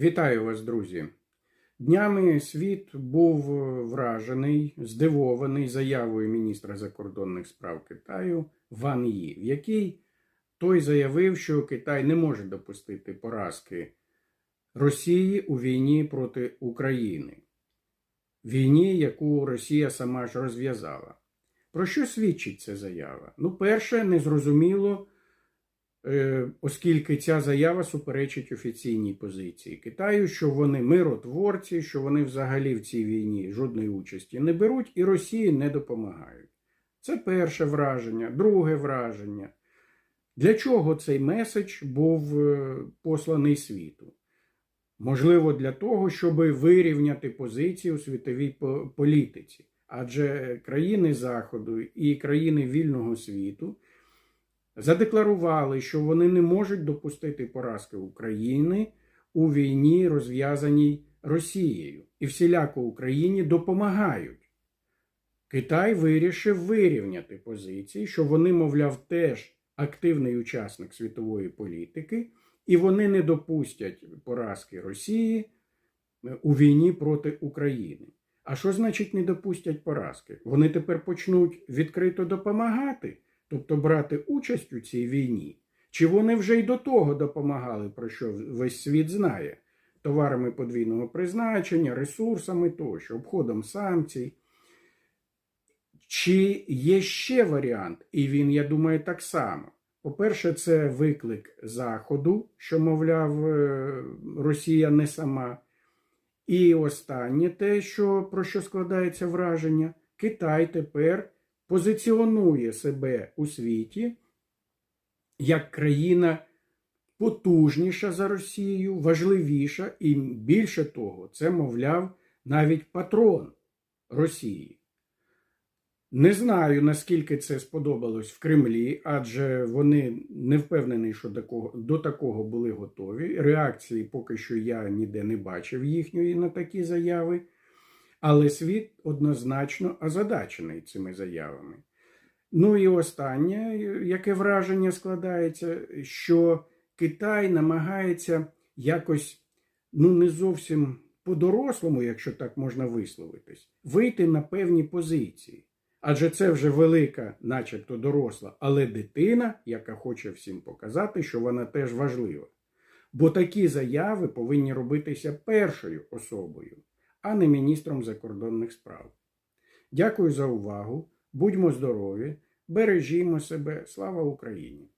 Вітаю вас, друзі. Днями світ був вражений, здивований заявою міністра закордонних справ Китаю Ван Ї, в якій той заявив, що Китай не може допустити поразки Росії у війні проти України, війні, яку Росія сама ж розв'язала. Про що свідчить ця заява? Ну, перше, незрозуміло. Е, оскільки ця заява суперечить офіційній позиції Китаю, що вони миротворці, що вони взагалі в цій війні жодної участі не беруть і Росії не допомагають. Це перше враження, друге враження. Для чого цей меседж був е, посланий світу? Можливо, для того, щоб вирівняти позиції у світовій політиці. Адже країни Заходу і країни вільного світу задекларували, що вони не можуть допустити поразки України у війні, розв'язаній Росією, і всіляко Україні допомагають. Китай вирішив вирівняти позиції, що вони, мовляв, теж активний учасник світової політики, і вони не допустять поразки Росії е, у війні проти України. А що значить не допустять поразки? Вони тепер почнуть відкрито допомагати, тобто брати участь у цій війні. Чи вони вже й до того допомагали, про що весь світ знає? Товарами подвійного призначення, ресурсами тощо, обходом санкцій. Чи є ще варіант, і він, я думаю, так само. По-перше, це виклик Заходу, що, мовляв, е, Росія не сама. І останнє те, що, про що складається враження, Китай тепер позиціонує себе у світі як країна потужніша за Росію, важливіша, і більше того, це, мовляв, навіть патрон Росії. Не знаю, наскільки це сподобалось в Кремлі, адже вони не впевнені, що до, кого, до такого були готові. Реакції поки що я ніде не бачив їхньої на такі заяви. Але світ однозначно озадачений цими заявами. Ну і останнє, яке враження складається, що Китай намагається якось, ну не зовсім по-дорослому, якщо так можна висловитись, вийти на певні позиції. Адже це вже велика, начебто доросла, але дитина, яка хоче всім показати, що вона теж важлива. Бо такі заяви повинні робитися першою особою, а не міністром закордонних справ. Дякую за увагу. Будьмо здорові, бережімо себе. Слава Україні!